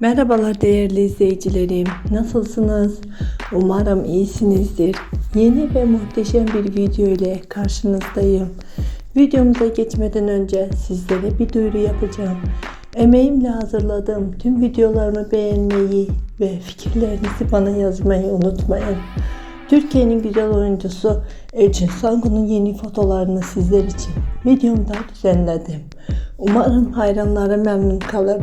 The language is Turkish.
Merhabalar değerli izleyicilerim. Nasılsınız? Umarım iyisinizdir. Yeni ve muhteşem bir video ile karşınızdayım. Videomuza geçmeden önce sizlere bir duyuru yapacağım. Emeğimle hazırladığım tüm videolarımı beğenmeyi ve fikirlerinizi bana yazmayı unutmayın. Türkiye'nin güzel oyuncusu Elçin Sangu'nun yeni fotolarını sizler için videomda düzenledim. Umarım hayranları memnun kalır.